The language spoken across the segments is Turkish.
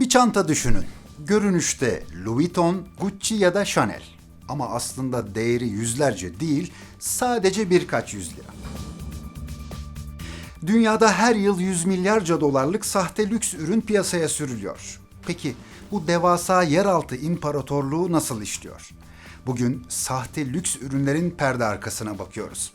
Bir çanta düşünün. Görünüşte Louis Vuitton, Gucci ya da Chanel. Ama aslında değeri yüzlerce değil, sadece birkaç yüz lira. Dünyada her yıl yüz milyarca dolarlık sahte lüks ürün piyasaya sürülüyor. Peki bu devasa yeraltı imparatorluğu nasıl işliyor? Bugün sahte lüks ürünlerin perde arkasına bakıyoruz.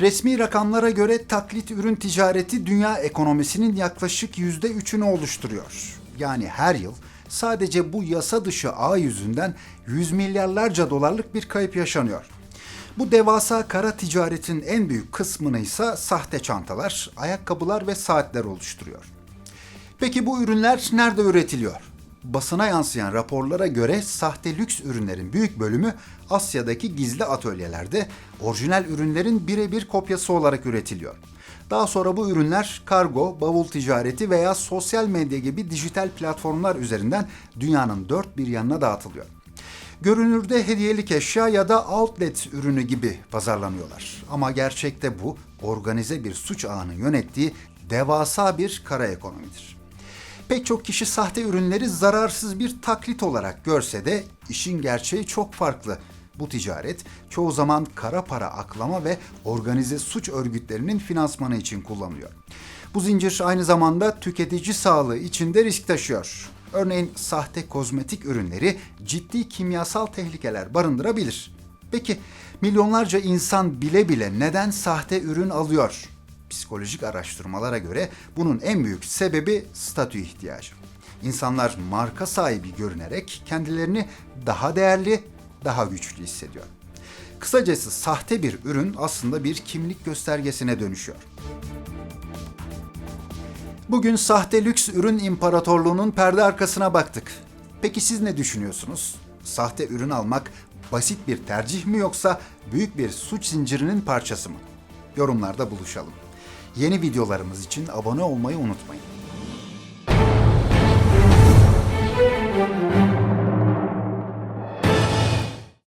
Resmi rakamlara göre taklit ürün ticareti dünya ekonomisinin yaklaşık yüzde üçünü oluşturuyor. Yani her yıl sadece bu yasa dışı ağ yüzünden yüz milyarlarca dolarlık bir kayıp yaşanıyor. Bu devasa kara ticaretin en büyük kısmını ise sahte çantalar, ayakkabılar ve saatler oluşturuyor. Peki bu ürünler nerede üretiliyor? Basına yansıyan raporlara göre sahte lüks ürünlerin büyük bölümü Asya'daki gizli atölyelerde orijinal ürünlerin birebir kopyası olarak üretiliyor. Daha sonra bu ürünler kargo, bavul ticareti veya sosyal medya gibi dijital platformlar üzerinden dünyanın dört bir yanına dağıtılıyor. Görünürde hediyelik eşya ya da outlet ürünü gibi pazarlanıyorlar. Ama gerçekte bu organize bir suç ağının yönettiği devasa bir kara ekonomidir. Pek çok kişi sahte ürünleri zararsız bir taklit olarak görse de işin gerçeği çok farklı. Bu ticaret çoğu zaman kara para aklama ve organize suç örgütlerinin finansmanı için kullanılıyor. Bu zincir aynı zamanda tüketici sağlığı için de risk taşıyor. Örneğin sahte kozmetik ürünleri ciddi kimyasal tehlikeler barındırabilir. Peki milyonlarca insan bile bile neden sahte ürün alıyor? Psikolojik araştırmalara göre bunun en büyük sebebi statü ihtiyacı. İnsanlar marka sahibi görünerek kendilerini daha değerli, daha güçlü hissediyor. Kısacası sahte bir ürün aslında bir kimlik göstergesine dönüşüyor. Bugün sahte lüks ürün imparatorluğunun perde arkasına baktık. Peki siz ne düşünüyorsunuz? Sahte ürün almak basit bir tercih mi yoksa büyük bir suç zincirinin parçası mı? Yorumlarda buluşalım. Yeni videolarımız için abone olmayı unutmayın.